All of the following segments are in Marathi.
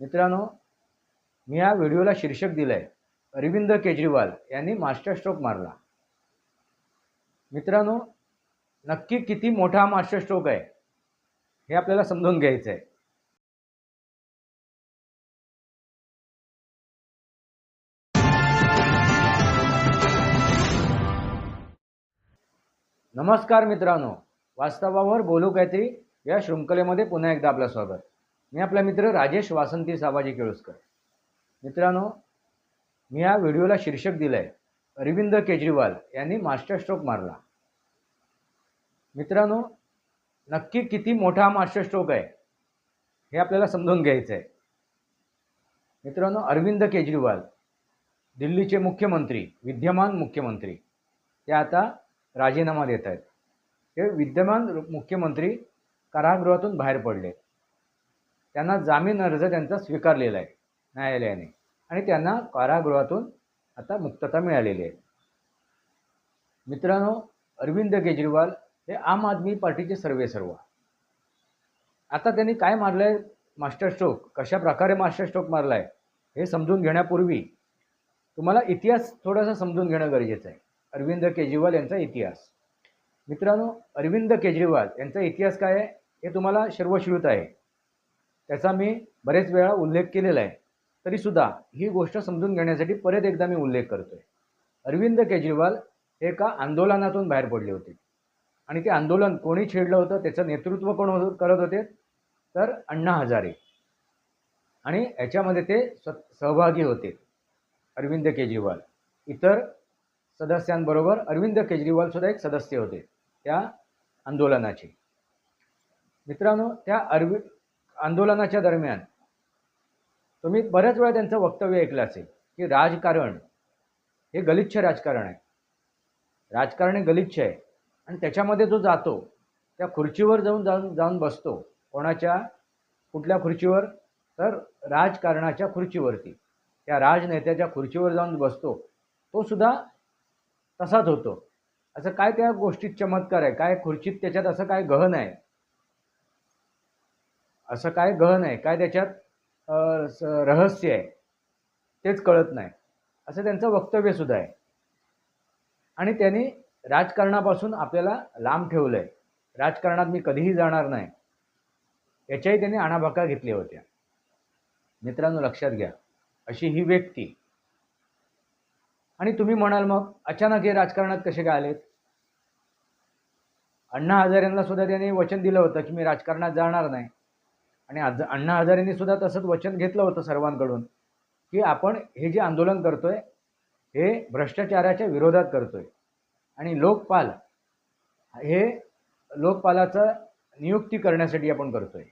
मित्रांनो मी या व्हिडिओला शीर्षक दिलं आहे अरविंद केजरीवाल यांनी मास्टर स्ट्रोक मारला. मित्रांनो नक्की किती मोठा मास्टर स्ट्रोक आहे हे आपल्याला समजून घ्यायचं आहे नमस्कार मित्रांनो वास्तवावर बोलू काहीतरी या शृंखलेमध्ये पुन्हा एकदा आपलं स्वागत. मी आपला मित्र राजेश वासंती साबाजी केळुसकर. मित्रांनो मी या व्हिडिओला शीर्षक दिलं आहे अरविंद केजरीवाल यांनी मास्टर स्ट्रोक मारला. मित्रांनो नक्की किती मोठा मास्टर स्ट्रोक आहे हे आपल्याला समजून घ्यायचं आहे मित्रांनो अरविंद केजरीवाल दिल्लीचे मुख्यमंत्री विद्यमान मुख्यमंत्री ते आता राजीनामा देत आहेत. हे विद्यमान मुख्यमंत्री कारागृहातून बाहेर पडले. त्यांना जामीन अर्ज त्यांचा स्वीकारलेला आहे न्यायालयाने. आणि त्यांना कारागृहातून आता मुक्तता मिळालेली आहे. मित्रांनो अरविंद केजरीवाल हे आम आदमी पार्टीचे सर्वे सर्व आता त्यांनी काय मारलं आहे मास्टर स्ट्रोक. कशा प्रकारे मास्टर स्ट्रोक मारला आहे हे समजून घेण्यापूर्वी तुम्हाला इतिहास थोडासा समजून घेणं गरजेचं आहे. अरविंद केजरीवाल यांचा इतिहास. मित्रांनो अरविंद केजरीवाल यांचा इतिहास काय आहे? हे तुम्हाला सर्वश्रुत आहे. त्याचा मी बरेच वेळा उल्लेख केलेला आहे. तरीसुद्धा ही गोष्ट समजून घेण्यासाठी परत एकदा मी उल्लेख करतो आहे अरविंद केजरीवाल हे एका आंदोलनातून बाहेर पडले होते. आणि ते आंदोलन कोणी छेडलं होतं त्याचं नेतृत्व कोण हो करत होते? तर अण्णा हजारे. आणि याच्यामध्ये ते स सहभागी होते अरविंद केजरीवाल. इतर सदस्यांबरोबर अरविंद केजरीवाल सुद्धा एक सदस्य होते त्या आंदोलनाचे. मित्रांनो त्या अरविंद आंदोलनाच्या दरम्यान. तुम्ही बऱ्याच वेळा त्यांचं वक्तव्य ऐकलं असेल की राजकारण हे गलिच्छ राजकारण आहे. राजकारण हे गलिच्छ आहे. आणि त्याच्यामध्ये जो जातो त्या खुर्चीवर जाऊन जाऊन जाऊन बसतो. कोणाच्या? कुठल्या खुर्चीवर? तर राजकारणाच्या खुर्चीवरती. त्या राजनेत्याच्या खुर्चीवर जाऊन बसतो. तो सुद्धा तसाच होतो. असं काय त्या गोष्टीत चमत्कार आहे? काय खुर्चीत त्याच्यात असं काय गहन आहे? असं काय गहन आहे काय त्याच्यात रहस्य आहे तेच कळत नाही. असं त्यांचं वक्तव्य सुद्धा आहे. आणि त्यांनी राजकारणापासून आपल्याला लांब ठेवलं आहे राजकारणात मी कधीही जाणार नाही. याच्याही त्यांनी आणाभाका घेतल्या होत्या. मित्रांनो लक्षात घ्या अशी ही व्यक्ती. आणि तुम्ही म्हणाल मग अचानक हे राजकारणात कसे काय आलेत? अण्णा हजारेंना सुद्धा त्यांनी वचन दिलं होतं की मी राजकारणात जाणार नाही. आणि आज अण्णा हजारेंनी सुद्धा तसंच वचन घेतलं होतं सर्वांकडून की आपण हे जे आंदोलन करतोय हे भ्रष्टाचाराच्या विरोधात करतोय. आणि लोकपाल हे लोकपालाचं नियुक्ती करण्यासाठी आपण करतोय.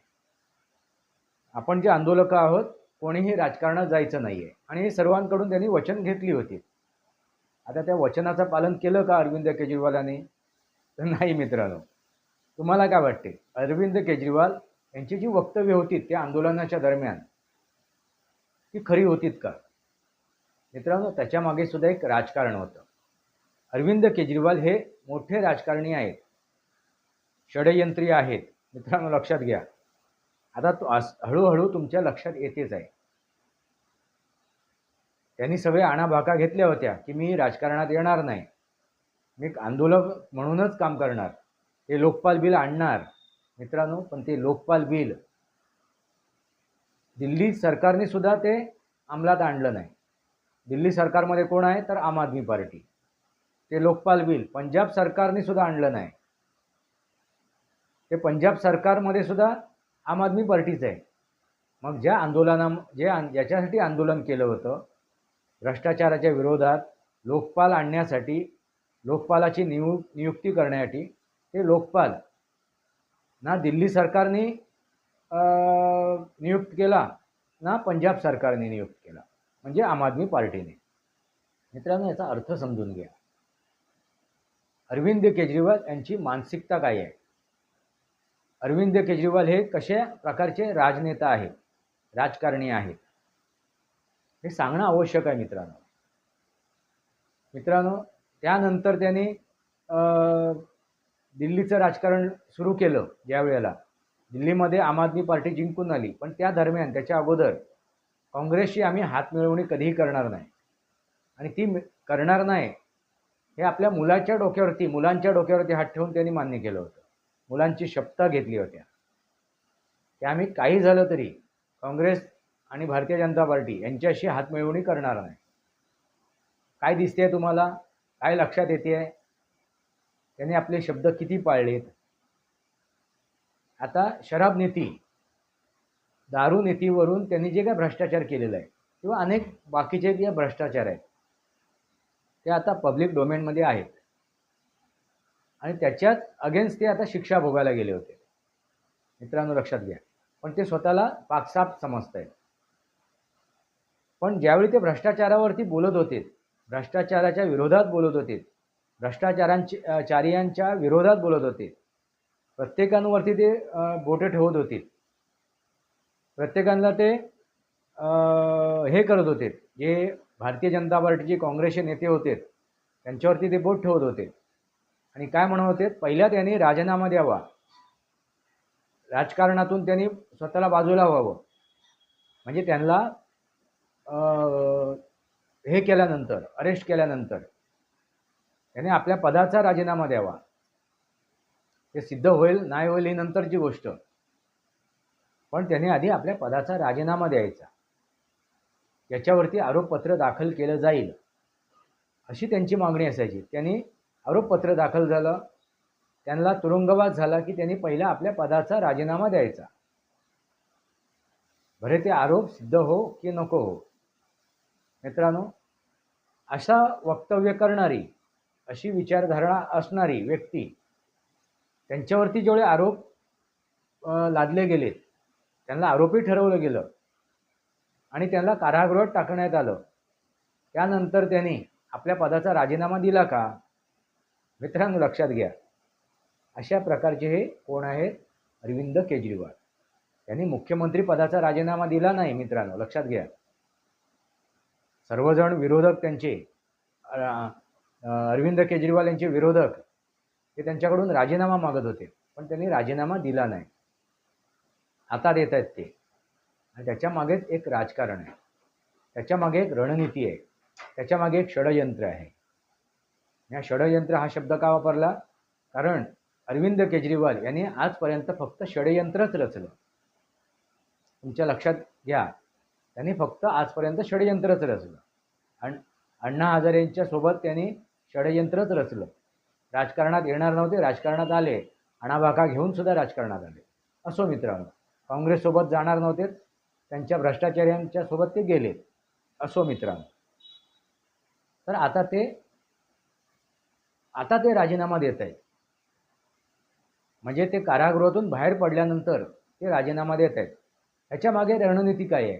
आपण जे आंदोलक आहोत कोणीही राजकारणात जायचं नाही आहे आणि हे सर्वांकडून त्यांनी वचन घेतली होती. आता त्या वचनाचं पालन केलं का अरविंद केजरीवालांनी? तर नाही मित्रांनो. तुम्हाला काय वाटते? अरविंद केजरीवाल यांची जी वक्तव्य होती त्या आंदोलनाच्या दरम्यान ती खरी होतीत का? मित्रांनो त्याच्यामागे सुद्धा एक राजकारण होतं. अरविंद केजरीवाल हे मोठे राजकारणी आहेत. षडयंत्री आहेत. मित्रांनो लक्षात घ्या. आता तो हळूहळू तुमच्या लक्षात येतेच आहे. त्यांनी सगळे आणाभाका घेतल्या होत्या की मी राजकारणात येणार नाही. मी आंदोलक म्हणूनच काम करणार. हे लोकपाल बिल आणणार. मित्रांनो पण ते लोकपाल बिल. दिल्ली सरकारने सुद्धा ते अंमलात आणलं नाही. दिल्ली सरकारमध्ये कोण आहे? तर आम आदमी पार्टी. ते लोकपाल बिल. पंजाब सरकारने सुद्धा आणलं नाही. ते पंजाब सरकारमध्ये सुद्धा आम आदमी पार्टीच आहे. मग ज्या आंदोलना जे ज्याच्यासाठी आंदोलन केलं होतं भ्रष्टाचाराच्या विरोधात लोकपाल आणण्यासाठी लोकपालाची नियु नियुक्ती करण्यासाठी ते लोकपाल ना दिल्ली सरकारने नियुक्त केला ना पंजाब सरकारने नियुक्त केला. म्हणजे आम आदमी पार्टीने. मित्रांनो याचा अर्थ समजून घ्या. अरविंद केजरीवाल यांची मानसिकता काय आहे? अरविंद केजरीवाल हे कशा प्रकारचे राजनेता आहेत? राजकारणी आहेत? हे सांगणं आवश्यक आहे मित्रांनो. मित्रांनो त्यानंतर त्यांनी दिल्लीचं राजकारण सुरू केलं ज्या वेळेला. दिल्लीमध्ये आम आदमी पार्टी जिंकून आली. पण त्या दरम्यान त्याच्या अगोदर काँग्रेसशी आम्ही हातमिळवणी कधीही करणार नाही. आणि ती करणार नाही हे आपल्या मुलाच्या डोक्यावरती मुलांच्या डोक्यावरती हात ठेवून त्यांनी मान्य केलं होतं. मुलांची शपथा घेतली होत्या. त्या आम्ही काही झालं तरी काँग्रेस आणि भारतीय जनता पार्टी यांच्याशी हातमिळवणी करणार नाही. काय दिसते तुम्हाला? काय लक्षात येते आहे त्यांनी आपले शब्द किती पाळलेत? आता शराब नीती दारू नीतीवरून त्यांनी जे काय भ्रष्टाचार केलेला आहे किंवा अनेक बाकीचे जे भ्रष्टाचार आहेत ते आता पब्लिक डोमेनमध्ये आहेत. आणि त्याच्यात अगेन्स्ट ते आता शिक्षा भोगायला गेले होते. मित्रांनो लक्षात घ्या. पण ते स्वतःला पाकसाप समजत आहेत पण ज्यावेळी ते भ्रष्टाचारावरती बोलत होते भ्रष्टाचाराच्या विरोधात बोलत होते भ्रष्टाचारांची चार्यांच्या चारियांच्या विरोधात बोलत होते. प्रत्येकांवरती ते बोटे बोटं ठेवत होते. प्रत्येकांना ते हे करत होते. जे भारतीय जनता पार्टीचे काँग्रेसचे नेते होते त्यांच्यावरती ते बोट ठेवत होते. आणि काय म्हणत होते? पहिल्या त्यांनी राजीनामा द्यावा. राजकारणातून त्यांनी स्वतःला बाजूला व्हावं. म्हणजे त्यांना हे केल्यानंतर अरेस्ट केल्यानंतर. त्याने आपल्या पदाचा राजीनामा द्यावा. ते सिद्ध होईल नाही होईल ही नंतरची गोष्ट. पण त्याने आधी आपल्या पदाचा राजीनामा द्यायचा. याच्यावरती आरोपपत्र दाखल केलं जाईल अशी त्यांची मागणी असायची. त्यांनी आरोपपत्र दाखल झालं त्यांना तुरुंगवास झाला की त्यांनी पहिला आपल्या पदाचा राजीनामा द्यायचा. बरे ते आरोप सिद्ध हो की नको हो. मित्रांनो अशा वक्तव्य करणारी अशी विचारधारणा असणारी व्यक्ती त्यांच्यावरती जेवढे आरोप लादले गेलेत त्यांना आरोपी ठरवलं गेलं आणि त्यांना कारागृहात टाकण्यात आलं. त्यानंतर त्यांनी आपल्या पदाचा राजीनामा दिला का? मित्रांनो लक्षात घ्या. अशा प्रकारचे हे कोण आहेत? अरविंद केजरीवाल. त्यांनी मुख्यमंत्री पदाचा राजीनामा दिला नाही मित्रांनो लक्षात घ्या. सर्वजण विरोधक त्यांचे. अरविंद केजरीवाल यांचे विरोधक ते त्यांच्याकडून राजीनामा मागत होते पण त्यांनी राजीनामा दिला नाही. आता देत आहेत ते. आणि त्याच्या मागेच एक राजकारण आहे. त्याच्यामागे एक रणनीती आहे. त्याच्यामागे एक षडयंत्र आहे. या षडयंत्र हा शब्द का वापरला? कारण अरविंद केजरीवाल यांनी आजपर्यंत फक्त षडयंत्रच रचलं. तुमच्या लक्षात घ्या त्यांनी फक्त आजपर्यंत षडयंत्रच रचलं. आणि अण्णा हजारेंच्या सोबत त्यांनी षडयंत्रच रचलं. राजकारणात येणार नव्हते राजकारणात आले. आणाभाका घेऊन सुद्धा राजकारणात आले. असो मित्रांनो काँग्रेससोबत जाणार नव्हते त्यांच्या भ्रष्टाचार्यांच्या सोबत ते गेले. असो मित्रांनो. तर आता ते आता ते राजीनामा देत आहेत. म्हणजे ते कारागृहातून बाहेर पडल्यानंतर ते राजीनामा देत आहेत. ह्याच्यामागे रणनीती काय आहे?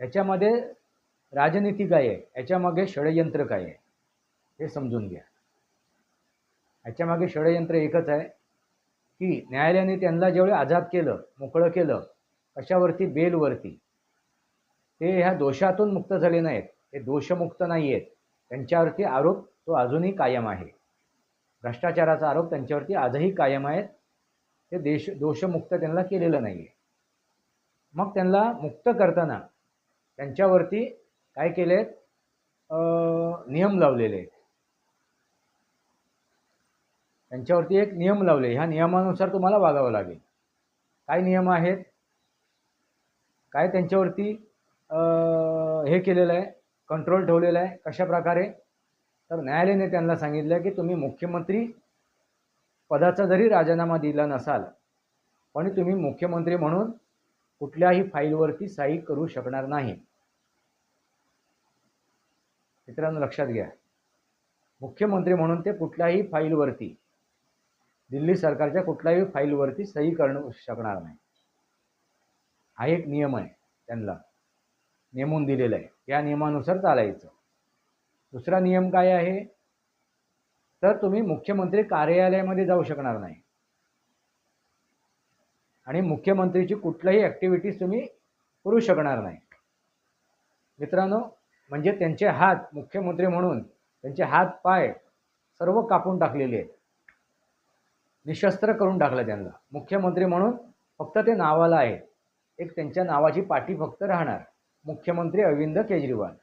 ह्याच्यामध्ये राजनीती काय आहे? ह्याच्यामागे षडयंत्र काय आहे? हे समजून घ्या. ह्याच्यामागे षडयंत्र एकच आहे की न्यायालयाने त्यांना जेवढे आझाद केलं मोकळं केलं कशावरती? बेलवरती. ते ह्या दोषातून मुक्त झाले नाहीत. ते दोषमुक्त नाही आहेत त्यांच्यावरती आरोप तो अजूनही कायम आहे. भ्रष्टाचाराचा आरोप त्यांच्यावरती आजही कायम आहेत. ते देश दोषमुक्त त्यांना केलेलं नाही आहे मग त्यांना मुक्त करताना त्यांच्यावरती काय केले आहेत नियम लावलेले आहेत. त्यांच्यावरती एक नियम लावले. ह्या नियमानुसार तुम्हाला वागावं लागेल. काय नियम आहेत? काय त्यांच्यावरती हे केलेलं आहे? कंट्रोल ठेवलेलं आहे? कशा प्रकारे? तर न्यायालयाने त्यांना सांगितलं की तुम्ही मुख्यमंत्री पदाचा जरी राजीनामा दिला नसाल पण तुम्ही मुख्यमंत्री म्हणून कुठल्याही फाईलवरती सही करू शकणार नाही. मित्रांनो लक्षात घ्या. मुख्यमंत्री म्हणून ते कुठल्याही फाईलवरती दिल्ली सरकारच्या कुठल्याही फाईलवरती सही करणं शकणार नाही. हा एक नियम आहे त्यांना. नेमून दिलेला आहे. या नियमानुसार चालायचं. दुसरा नियम काय आहे? तर तुम्ही मुख्यमंत्री कार्यालयामध्ये जाऊ शकणार नाही. आणि मुख्यमंत्रीची कुठल्याही ॲक्टिव्हिटीज तुम्ही करू शकणार नाही. मित्रांनो म्हणजे त्यांचे हात मुख्यमंत्री म्हणून त्यांचे हात पाय सर्व कापून टाकलेले आहेत. निशस्त्र करून टाकलं त्यांना. मुख्यमंत्री म्हणून फक्त ते नावाला आहे एक त्यांच्या नावाची पाठी फक्त राहणार. मुख्यमंत्री अरविंद केजरीवाल.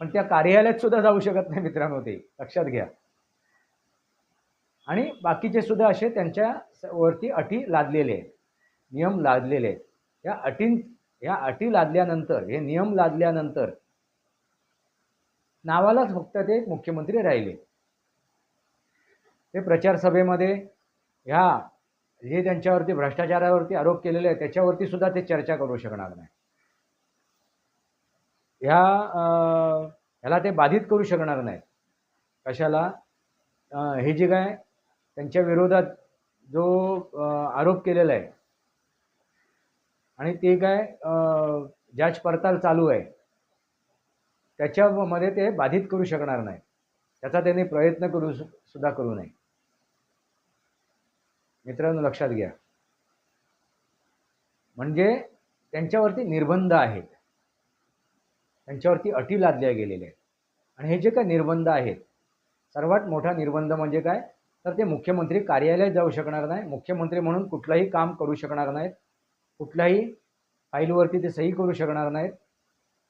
पण त्या कार्यालयात सुद्धा जाऊ शकत नाही मित्रांनो ते. लक्षात घ्या. आणि बाकीचे सुद्धा असे त्यांच्या वरती अटी लादलेले आहेत. नियम लादलेले आहेत. या अटीं या अटी लादल्यानंतर हे नियम लादल्यानंतर नावालाच फक्त ते मुख्यमंत्री राहिले. ते प्रचार सभेमध्ये ह्या जे त्यांच्यावरती भ्रष्टाचारावरती आरोप केलेले आहेत त्याच्यावरती सुद्धा ते चर्चा करू शकणार नाही. ह्या ह्याला ते बाधित करू शकणार नाहीत. कशाला? हे जे काय त्यांच्या विरोधात जो आरोप केलेला आहे आणि ते काय जाच पडताल चालू आहे त्याच्यामध्ये ते बाधित करू शकणार नाही त्याचा त्यांनी प्रयत्न करू सुद्धा करू नये. मित्रांनो लक्षात घ्या. म्हणजे त्यांच्यावरती निर्बंध आहेत. त्यांच्यावरती अटी लादल्या गेलेल्या आहेत. आणि हे जे काय निर्बंध आहेत सर्वात मोठा निर्बंध म्हणजे काय? तर ते मुख्यमंत्री कार्यालयात जाऊ शकणार नाही मुख्यमंत्री म्हणून कुठलंही काम करू शकणार नाहीत कुठल्याही फाईलवरती ते सही करू शकणार नाहीत.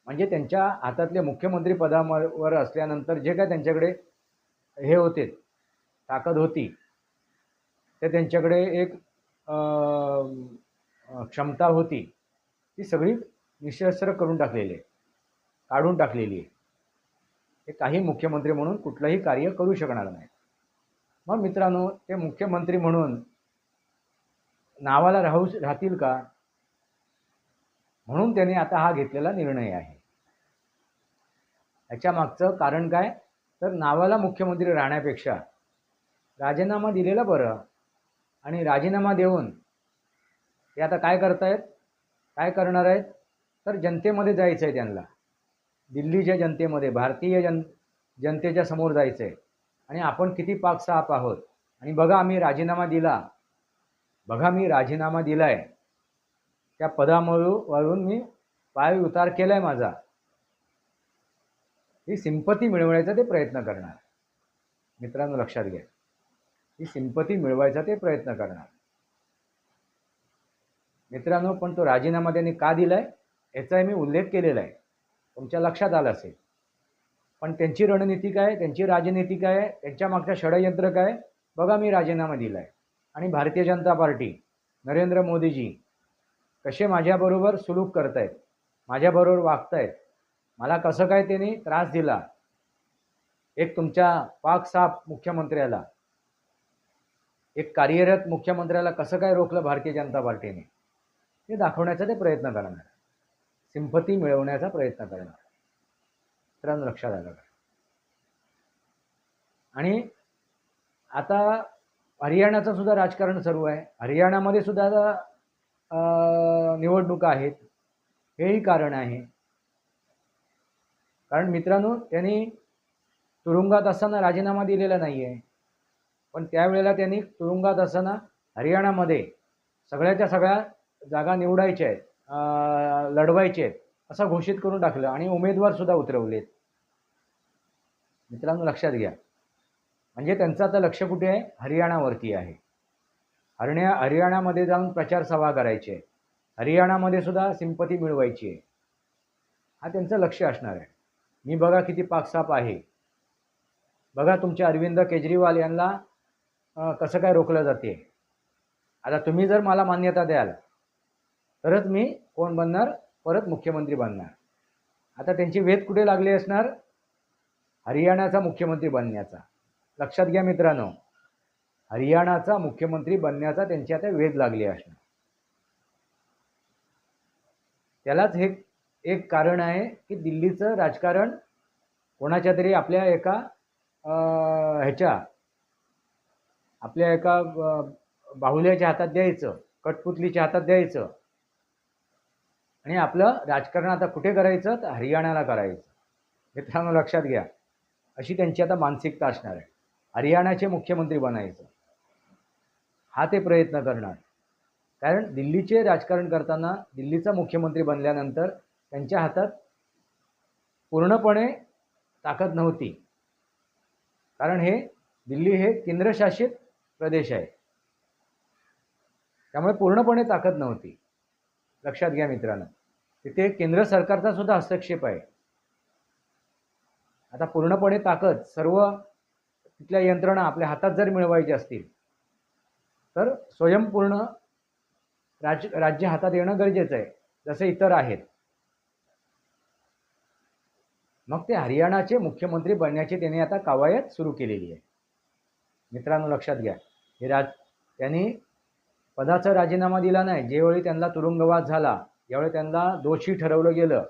म्हणजे त्यांच्या हातातले मुख्यमंत्री पदावर असल्यानंतर जे काय त्यांच्याकडे हे होते ताकद होती ते त्यांच्याकडे एक क्षमता होती. ती सगळी निशस्त्र करून टाकलेली आहे. काढून टाकलेली आहे. ते काही मुख्यमंत्री म्हणून कुठलंही कार्य करू शकणार नाही. मग मित्रांनो ते मुख्यमंत्री म्हणून नावाला राहू राहतील का? म्हणून त्यांनी आता हा घेतलेला निर्णय आहे. याच्या मागचं कारण काय? तर नावाला मुख्यमंत्री राहण्यापेक्षा राजीनामा दिलेला बरं. आणि राजीनामा देऊन ते आता काय करतायत? काय करणार आहेत? तर जनतेमध्ये जायचं आहे त्यांना. दिल्लीच्या जनतेमध्ये भारतीय जन जनतेच्या समोर जायचं आहे आणि आपण किती पाकसाप आहोत? आणि बघा आम्ही राजीनामा दिला. बघा मी राजीनामा दिला आहे त्या पदावरून मी पाय उतार केला आहे माझा. ही सिंपती मिळवण्याचा ते प्रयत्न करणार. मित्रांनो लक्षात घ्या. ही सिंपती मिळवायचा ते प्रयत्न करणार. मित्रांनो पण तो राजीनामा त्यांनी का दिलाय? याचाही मी उल्लेख केलेला आहे. तुमच्या लक्षात आला असेल. पण त्यांची रणनीती काय त्यांची राजनीती काय त्यांच्या मागचं षडयंत्र काय बघा मी राजीनामा दिलाय. आणि भारतीय जनता पार्टी नरेंद्र मोदीजी कसे माझ्याबरोबर सुलूक करतायत माझ्याबरोबर वागतायत मला कसं काय त्यांनी त्रास दिला? एक तुमच्या पाकसाप मुख्यमंत्र्याला एक कार्यरत मुख्यमंत्र्याला कसं काय रोखलं भारतीय जनता पार्टीने? हे दाखवण्याचा ते प्रयत्न करणार. सिंपती मिळवण्याचा प्रयत्न करणार. मित्रांनो लक्षात आलं का? आणि आता हरियाणाचं सुद्धा राजकारण सुरू आहे. हरियाणामध्ये सुद्धा आता, निवडणुका आहेत. हेही कारण आहे. कारण मित्रांनो त्यांनी तुरुंगात असताना राजीनामा दिलेला नाही आहे पण त्यावेळेला त्यांनी तुरुंगात असताना हरियाणामध्ये सगळ्याच्या सगळ्या जागा निवडायच्या आहेत लढवायचे आहेत असं घोषित करून टाकलं आणि उमेदवार सुद्धा उतरवलेत. मित्रांनो लक्षात घ्या. म्हणजे त्यांचं आता लक्ष कुठे आहे? हरियाणावरती आहे. हरण्या हरियाणामध्ये जाऊन प्रचार सभा करायची. आहे हरियाणामध्ये सुद्धा सिंपती मिळवायची आहे. हा त्यांचं लक्ष असणार आहे. मी बघा किती पाकसाप आहे. बघा तुमच्या अरविंद केजरीवाल यांना कसं काय रोखलं जाते? आता तुम्ही जर मला मान्यता द्याल तरच मी कोण बनणार? परत मुख्यमंत्री बनणार. आता त्यांची वेध कुठे लागली असणार? हरियाणाचा मुख्यमंत्री बनण्याचा. लक्षात घ्या मित्रांनो हरियाणाचा मुख्यमंत्री बनण्याचा त्यांची आता वेध लागली असणार. त्यालाच हे एक कारण आहे की दिल्लीचं राजकारण कोणाच्या तरी आपल्या एका ह्याच्या आपल्या एका बाहुल्याच्या हातात द्यायचं कठपुतलीच्या हातात द्यायचं. आणि आपलं राजकारण आता कुठे करायचं? तर हरियाणाला करायचं. मित्रांनो लक्षात घ्या. अशी त्यांची आता मानसिकता असणार आहे. हरियाणाचे मुख्यमंत्री बनायचं. हा ते प्रयत्न करणार. कारण दिल्लीचे राजकारण करताना दिल्लीचा मुख्यमंत्री बनल्यानंतर त्यांच्या हातात पूर्णपणे ताकद नव्हती. कारण हे दिल्ली हे केंद्रशासित प्रदेश आहे. त्यामुळे पूर्णपणे ताकद नव्हती. लक्षात घ्या मित्रांनो. तिथे केंद्र सरकारचा सुद्धा हस्तक्षेप आहे. आता पूर्णपणे ताकद सर्व तिथल्या यंत्रणा आपल्या हातात जर मिळवायची असतील तर स्वयंपूर्ण राज्य राज्य हातात येणं गरजेचं आहे जसे इतर आहेत. मग ते हरियाणाचे मुख्यमंत्री बनण्याची त्यांनी आता कवायत सुरू केलेली आहे. मित्रांनो लक्षात घ्या. हे राज त्यांनी पदाचा राजीनामा दिला नाही. ज्यावेळी त्यांना तुरुंगवास झाला ज्यावेळी त्यांना दोषी ठरवलं गेलं.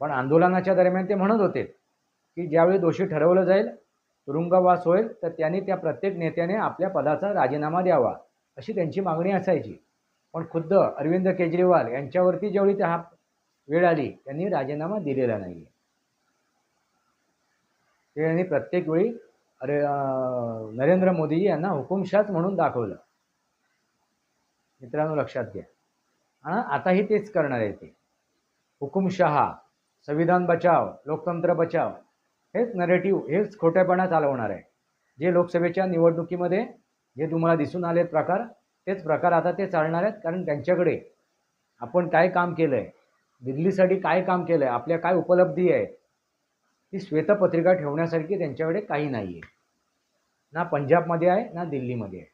पण आंदोलनाच्या दरम्यान ते म्हणत होते की ज्यावेळी दोषी ठरवलं जाईल तुरुंगवास होईल तर त्यांनी त्या प्रत्येक नेत्याने आपल्या पदाचा राजीनामा द्यावा अशी त्यांची मागणी असायची. पण खुद्द अरविंद केजरीवाल यांच्यावरती जेवढी त्या हा वेळ आली त्यांनी राजीनामा दिलेला नाही ते यांनी प्रत्येक वेळी अरे नरेंद्र मोदी यांना हुकुमशाच म्हणून दाखवलं. मित्रांनो लक्षात घ्या. हां आताही तेच करणार आहे ते. हुकुमशहा संविधान बचाव लोकतंत्र बचाव हेच नरेटिव्ह हेच खोटेपणा चालवणार आहे. जे लोकसभेच्या निवडणुकीमध्ये जे तुम्हाला दिसून आलेत प्रकार तेच प्रकार आता ते चालणार आहेत. कारण त्यांच्याकडे आपण काय काम केलं आहे दिल्लीसाठी काय काम केलं आहे आपल्या काय उपलब्धी आहे? ती श्वेतपत्रिका ठेवण्यासारखी त्यांच्याकडे काही नाही आहे ना पंजाबमध्ये आहे ना दिल्लीमध्ये आहे.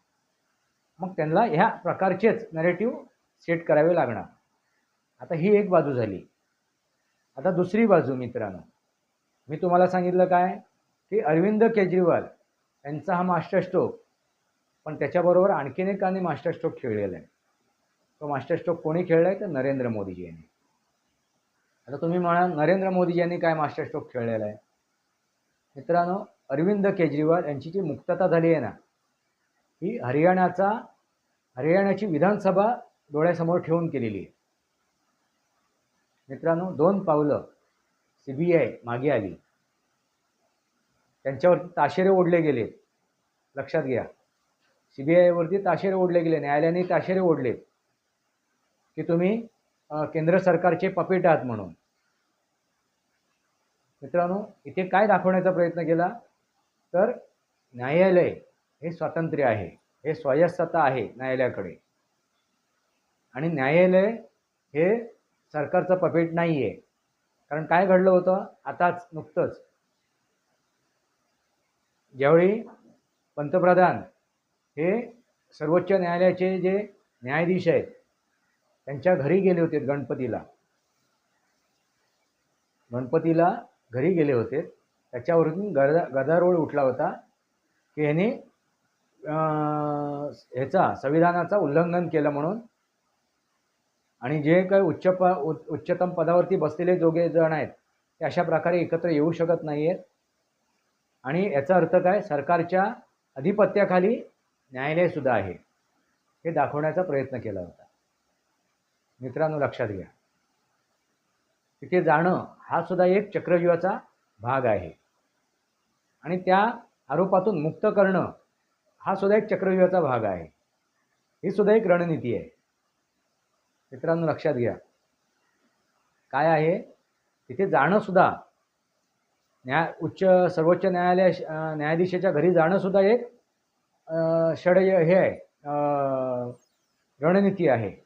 मग त्यांना ह्या प्रकारचेच नरेटिव्ह सेट करावे लागणार. आता ही एक बाजू झाली. आता दुसरी बाजू मित्रांनो. मी तुम्हाला सांगितलं काय? की अरविंद केजरीवाल यांचा हा मास्टर स्ट्रोक पण त्याच्याबरोबर आणखीन एकाने मास्टर स्ट्रोक खेळलेला आहे. तो मास्टर स्ट्रोक कोणी खेळला आहे तर नरेंद्र मोदीजी यांनी आता तुम्ही म्हणाल नरेंद्र मोदी यांनी काय मास्टर स्ट्रोक खेळलेला आहे? मित्रांनो अरविंद केजरीवाल यांची जी मुक्तता झाली आहे ना ही हरियाणाचा हरियाणाची विधानसभा डोळ्यासमोर ठेवून केलेली आहे. मित्रांनो दोन पावलं सी बी आय मागे आली. त्यांच्यावरती ताशेरे ओढले गेले. लक्षात घ्या. सी बी आयवरती ताशेरे ओढले गेले. न्यायालयाने ताशेरे ओढले की तुम्ही केंद्र सरकारचे पपेट आहात म्हणून. मित्रांनो इथे काय दाखवण्याचा प्रयत्न केला? तर न्यायालय हे स्वातंत्र्य आहे. हे स्वायत्तता आहे न्यायालयाकडे. आणि न्यायालय हे सरकारचं पपेट नाही आहे कारण काय घडलं होतं? आताच नुकतंच. ज्यावेळी पंतप्रधान हे सर्वोच्च न्यायालयाचे जे न्यायाधीश आहेत त्यांच्या घरी गेले होते गणपतीला. गणपतीला घरी गेले होते. त्याच्यावरून गदा गदारोळ उठला होता की ह्याने ह्याचा संविधानाचा उल्लंघन केलं म्हणून. आणि जे काही उच्च प उच्चतम पदावरती बसलेले जोगे जण आहेत ते अशा प्रकारे एकत्र येऊ शकत नाही आहेत आणि याचा अर्थ काय? सरकारच्या अधिपत्याखाली न्यायालयसुद्धा आहे. हे दाखवण्याचा प्रयत्न केला होता. मित्रांनो लक्षात घ्या. तिथे जाणं हा सुद्धा एक चक्रव्यूहाचा भाग आहे. आणि त्या आरोपातून मुक्त करणं हा सुद्धा एक चक्रव्यूहाचा भाग आहे. ही सुद्धा एक रणनीती आहे. मित्रांनो लक्षात घ्या. काय आहे? तिथे जाणंसुद्धा न्याय उच्च सर्वोच्च न्यायालय न्यायाधीशाच्या घरी जाणंसुद्धा एक षड हे आहे रणनीती आहे.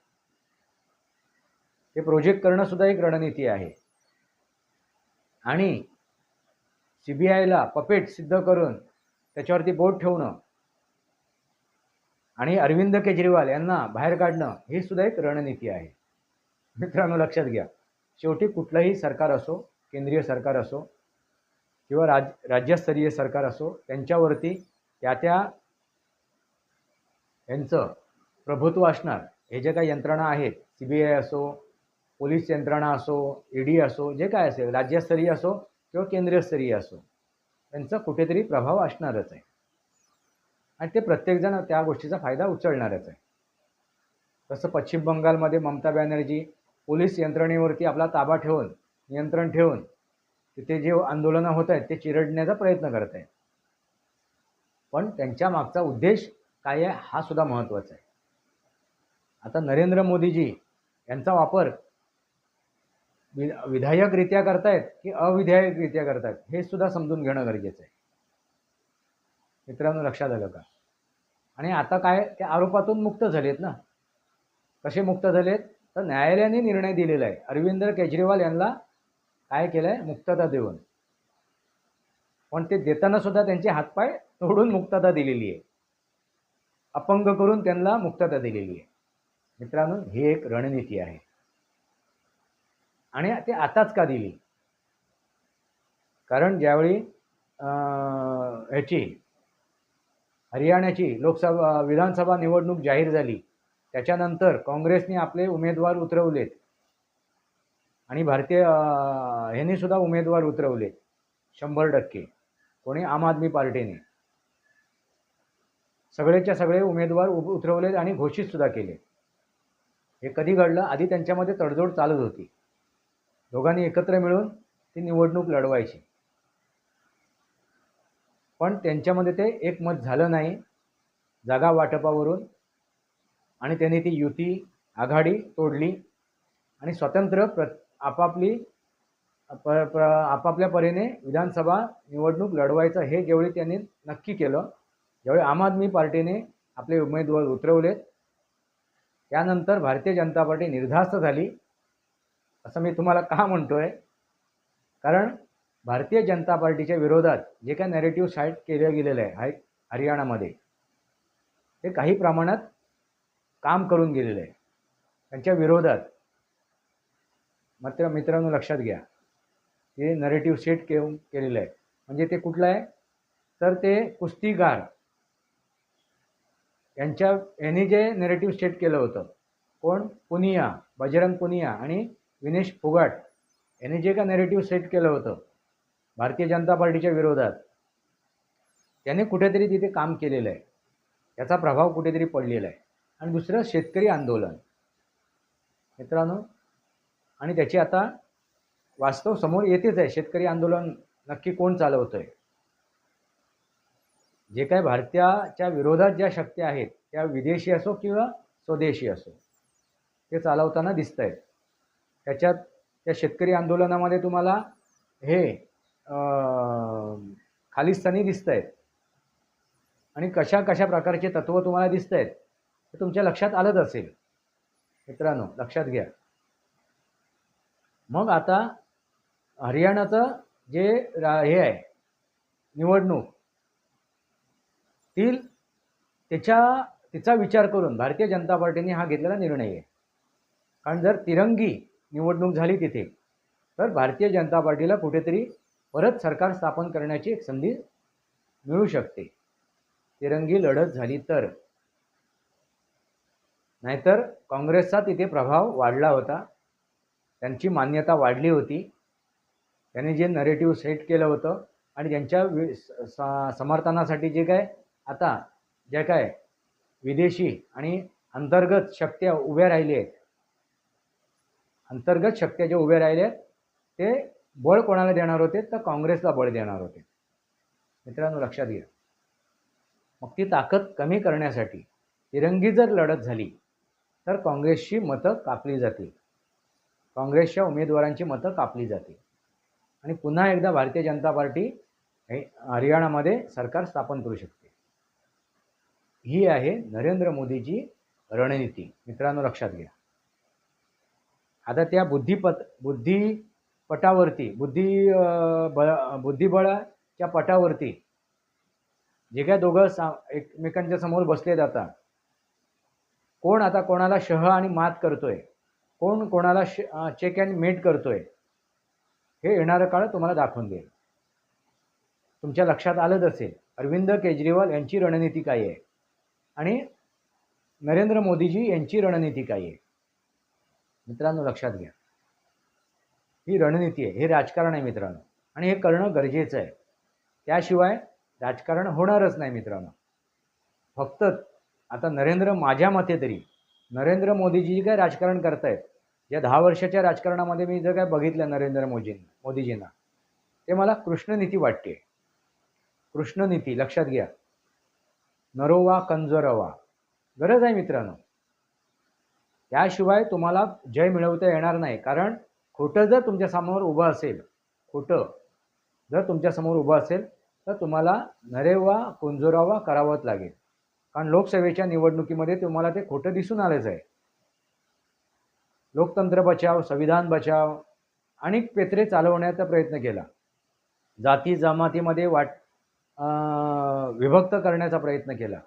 ते प्रोजेक्ट करणं सुद्धा एक रणनीती आहे. आणि सी बी आयला पपेट सिद्ध करून त्याच्यावरती बोट ठेवणं आणि अरविंद केजरीवाल यांना बाहेर काढणं ही सुद्धा एक रणनीती आहे. मित्रांनो लक्षात घ्या. शेवटी कुठलंही सरकार असो केंद्रीय सरकार असो किंवा राज राज्यस्तरीय सरकार असो त्यांच्यावरती त्या त्या यांचं प्रभुत्व असणार. हे जे काही यंत्रणा आहेत सी बी आय असो पोलीस यंत्रणा असो ई डी असो जे काय असेल राज्यस्तरीय असो किंवा केंद्रीयस्तरीय असो त्यांचा कुठेतरी प्रभाव असणारच आहे. आणि ते प्रत्येकजण त्या गोष्टीचा फायदा उचलणारच आहे. तसं पश्चिम बंगालमध्ये ममता बॅनर्जी पोलीस यंत्रणेवरती आपला ताबा ठेवून नियंत्रण ठेवून तिथे जे आंदोलनं होत आहेत ते चिरडण्याचा प्रयत्न करत आहेत. पण त्यांच्या मागचा उद्देश काय आहे हा सुद्धा महत्त्वाचा आहे. आता नरेंद्र मोदीजी यांचा वापर वि विधायकरित्या करतायत की अविधायकरित्या करतायत? हे सुद्धा समजून घेणं गरजेचं आहे. मित्रांनो लक्षात आलं का? आणि आता काय? ते आरोपातून मुक्त झालेत ना? कसे मुक्त झालेत? तर न्यायालयाने निर्णय दिलेला आहे. अरविंद केजरीवाल यांना काय केलं आहे मुक्तता देऊन. पण ते देताना सुद्धा त्यांचे हातपाय तोडून मुक्तता दिलेली आहे. अपंग करून त्यांना मुक्तता दिलेली आहे. मित्रांनो ही एक रणनीती आहे. आणि ते आताच का दिली? कारण ज्यावेळी ह्याची हरियाणाची लोकसभा विधानसभा निवडणूक जाहीर झाली त्याच्यानंतर काँग्रेसने आपले उमेदवार उतरवलेत. आणि भारतीय ह्यांनी सुद्धा उमेदवार उतरवले शंभर टक्के. कोणी? आम आदमी पार्टीने. सगळेच्या सगळे उमेदवार उतरवलेत आणि घोषित सुद्धा केले हे कधी घडलं? आधी त्यांच्यामध्ये तडजोड चालत होती. दोघांनी एकत्र मिळून ती निवडणूक लढवायची. पण त्यांच्यामध्ये ते एकमत झालं नाही. जागा वाटपावरून आणि त्यांनी ती युती आघाडी तोडली आणि स्वतंत्र प्र आपापली प प्र आपापल्या परीने विधानसभा निवडणूक लढवायचं हे ज्यावेळी त्यांनी नक्की केलं ज्यावेळी आम आदमी पार्टीने आपले उमेदवार उतरवलेत त्यानंतर भारतीय जनता पार्टी निर्धास्त झाली. असं मी तुम्हाला का म्हणतोय? कारण भारतीय जनता पार्टीच्या विरोधात जे काय नॅरेटिव्ह साईट केलं गेलेलं आहे हाय हरियाणामध्ये ते काही प्रमाणात काम करून गेलेलं आहे. त्यांच्या विरोधात मात्र मित्रांनो लक्षात घ्या हे नरेटिव्ह सेट के केलेलं आहे म्हणजे ते कुठलं आहे? तर ते कुस्तीगार यांच्या यांनी जे नेरेटिव्ह सेट केलं होतं कोण? पुनिया बजरंग पुनिया आणि विनेश फुगाट यांनी जे का नेरेटिव्ह सेट केलं होतं? भारतीय जनता पार्टीच्या विरोधात. त्याने कुठेतरी तिथे काम केलेलं आहे. त्याचा प्रभाव कुठेतरी पडलेला आहे. आणि दुसरं शेतकरी आंदोलन. मित्रांनो आणि त्याची आता वास्तव समोर येतेच आहे. शेतकरी आंदोलन नक्की कोण चालवतंय? जे काय भारताच्या विरोधात ज्या शक्ती आहेत त्या विदेशी असो किंवा स्वदेशी असो ते चालवताना दिसत आहेत त्याच्यात त्या शेतकरी आंदोलनामध्ये तुम्हाला हे खालिस्तानी दिसत आहेत आणि कशा कशा प्रकारचे तत्त्व तुम्हाला दिसत आहेत हे तुमच्या लक्षात आलंच असेल. मित्रांनो लक्षात घ्या. मग आता हरियाणाचं जे रा हे आहे निवडणूक ती त्याच्या तिचा विचार करून भारतीय जनता पार्टीने हा घेतलेला निर्णय आहे. कारण जर तिरंगी निवडणूक झाली तिथे. तर भारतीय जनता पार्टीला कुठेतरी परत सरकार स्थापन करण्याची एक संधी मिळू शकते. तिरंगी लढत झाली तर. नाहीतर काँग्रेसचा तिथे प्रभाव वाढला होता. त्यांची मान्यता वाढली होती. त्यांनी जे नरेटिव्ह सेट केलं होतं आणि त्यांच्या वि समर्थनासाठी जे काय आता जे काय विदेशी आणि अंतर्गत शक्त्या उभ्या राहिल्या आहेत अंतर्गत शक्त्या ज्या उभ्या राहिल्या आहेत ते बळ कोणाला देणार होते? तर काँग्रेसला बळ देणार होते. मित्रांनो लक्षात घ्या. मग ती ताकद कमी करण्यासाठी तिरंगी जर लढत झाली तर काँग्रेसची मतं कापली जातील. काँग्रेसच्या उमेदवारांची मतं कापली जातील. आणि पुन्हा एकदा भारतीय जनता पार्टी हे हरियाणामध्ये सरकार स्थापन करू शकते. ही आहे नरेंद्र मोदीची रणनीती. मित्रांनो लक्षात घ्या. आता त्या बुद्धिपत बुद्धिपटावरती बुद्धी बळ बुद्धिबळाच्या पटावरती जे काय दोघं सा एकमेकांच्या समोर बसले जातात. कोण आता कोणाला शह आणि मात करतोय? कोण कोणाला श चेक अँड मेट करतोय? हे येणारं काळ तुम्हाला दाखवून देईल. तुमच्या लक्षात आलंच असेल अरविंद केजरीवाल यांची रणनीती काय आहे? आणि नरेंद्र मोदीजी यांची रणनीती काय आहे? मित्रांनो लक्षात घ्या. ही रणनीती आहे हे राजकारण आहे मित्रांनो. आणि हे करणं गरजेचं आहे. त्याशिवाय राजकारण होणारच नाही मित्रांनो. फक्त आता नरेंद्र माझ्या मते तरी नरेंद्र मोदीजी जे काय राजकारण करतायत या दहा वर्षाच्या राजकारणामध्ये मी जर काय बघितलं नरेंद्र मोदींना मोदीजींना ते मला कृष्णनीती वाटते. कृष्णनीती लक्षात घ्या. नरोवा कंजरवा. गरज आहे मित्रांनो. त्याशिवाय तुम्हाला जय मिळवता येणार नाही. कारण खोटं जर तुमच्यासमोर उभं असेल खोटं जर तुमच्यासमोर उभं असेल तर तुम्हाला नरेवा कुंजोरावा करावंच लागेल. कारण लोकसभेच्या निवडणुकीमध्ये तुम्हाला ते खोटं दिसून आलंच आहे. लोकतंत्र बचाव संविधान बचाव अनेक पेत्रे चालवण्याचा प्रयत्न केला. जाती जमातीमध्ये वाट विभक्त करण्याचा प्रयत्न केला.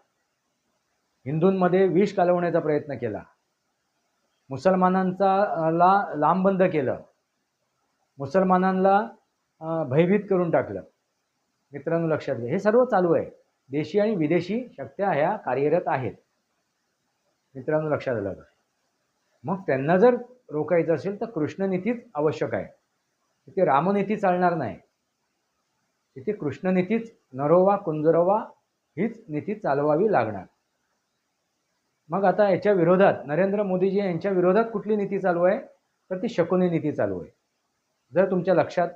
हिंदूंमध्ये विष कालवण्याचा प्रयत्न केला. मुसलमानांचा ला लांबबंद केलं. मुसलमानांना भयभीत करून टाकलं. मित्रांनो लक्षात घ्या. हे सर्व चालू आहे. देशी आणि विदेशी शक्त्या ह्या कार्यरत आहेत. मित्रांनो लक्षात आलं का? मग त्यांना जर रोखायचं असेल तर कृष्णनीतीच आवश्यक आहे. तिथे रामनीती चालणार नाही. तिथे कृष्णनीतीच नरोवा कुंजरोवा हीच नीती चालवावी लागणार. मग आता याच्या विरोधात नरेंद्र मोदीजी यांच्या विरोधात कुठली नीती चालू आहे? तर ती शकुनी नीती चालू आहे. जर तुमच्या लक्षात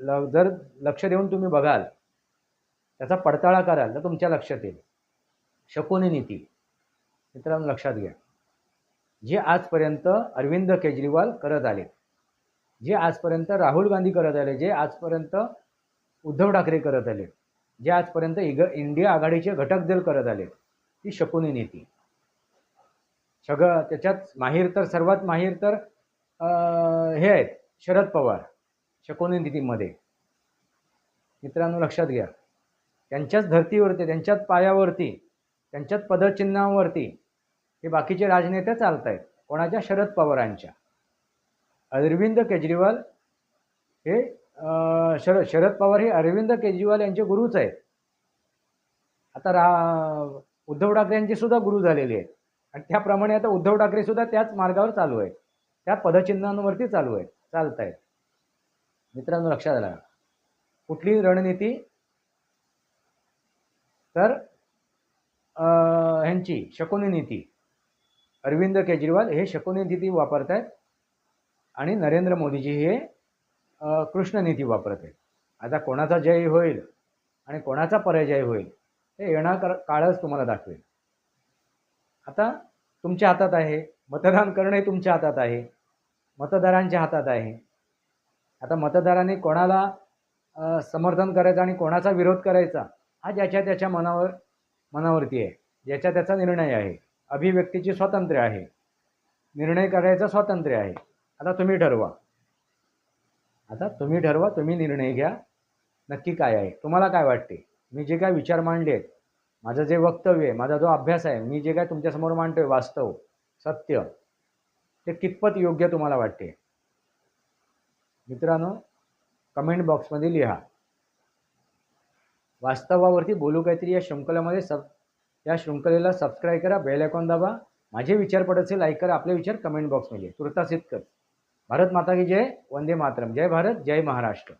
ल जर लक्ष देऊन तुम्ही बघाल त्याचा पडताळा कराल तर तुमच्या लक्षात येईल. शकुनी नीती. मित्रांनो लक्षात घ्या. जे आजपर्यंत अरविंद केजरीवाल करत आले जे आजपर्यंत राहुल गांधी करत आले जे आजपर्यंत उद्धव ठाकरे करत आले जे आजपर्यंत इग इंडिया आघाडीचे घटक दल करत आले ती शकुनी नीती. सगळं त्याच्यात माहीर तर सर्वात माहीर तर हे आहेत शरद पवार शकोनिधीमध्ये मित्रांनो लक्षात घ्या. त्यांच्याच धर्तीवरती त्यांच्याच पायावरती त्यांच्याच पदचिन्हावरती हे बाकीचे राजनेते चालत आहेत कोणाच्या? शरद पवारांच्या. अरविंद केजरीवाल हे शरद शरद पवार हे अरविंद केजरीवाल यांचे गुरुच आहेत. आता रा उद्धव ठाकरे यांचे सुद्धा गुरु झालेले आहेत. आणि त्याप्रमाणे आता उद्धव ठाकरे सुद्धा त्याच मार्गावर चालू आहेत. त्या पदचिन्हांवरती चालू आहेत चालत आहेत मित्रांनो लक्षात आला. कुठली रणनीती? तर ह्यांची शकुनी नीती. अरविंद केजरीवाल हे शकुनी नीती वापरत आहेत आणि नरेंद्र मोदीजी हे कृष्ण नीती वापरत आहेत आता कोणाचा जय होईल आणि कोणाचा पराजय होईल हे येणार काळच तुम्हाला दाखवेल. आता तुमच्या हातात आहे. मतदान करणे तुमच्या हातात आहे. मतदारांच्या हातात आहे. आता मतदारांनी कोणाला समर्थन करायचं आणि कोणाचा विरोध करायचा हा ज्याच्या त्याच्या मनावर मनावरती आहे. ज्याच्या त्याचा निर्णय आहे. अभिव्यक्तीची स्वातंत्र्य आहे. निर्णय करायचं स्वातंत्र्य आहे. आता तुम्ही ठरवा. आता तुम्ही ठरवा तुम्ही निर्णय घ्या. नक्की काय आहे? तुम्हाला काय वाटते? मी जे काय विचार मांडले आहेत माझं जे वक्तव्य आहे माझा जो अभ्यास आहे मी जे काय तुमच्यासमोर मांडतोय वास्तव सत्य ते कितपत योग्य तुम्हाला वाटते? मित्रांनो कमेंट बॉक्समध्ये लिहा. वास्तवावरती बोलू काहीतरी या शृंखलेमध्ये सब या शृंखलेला सबस्क्राईब करा बेल आयकॉन दाबा. माझे विचार पडत असेल लाईक करा आपले विचार कमेंट बॉक्समध्ये तुर्तास इतकंच. भारत माता की जय वंदे मातरम. जय भारत जय महाराष्ट्र.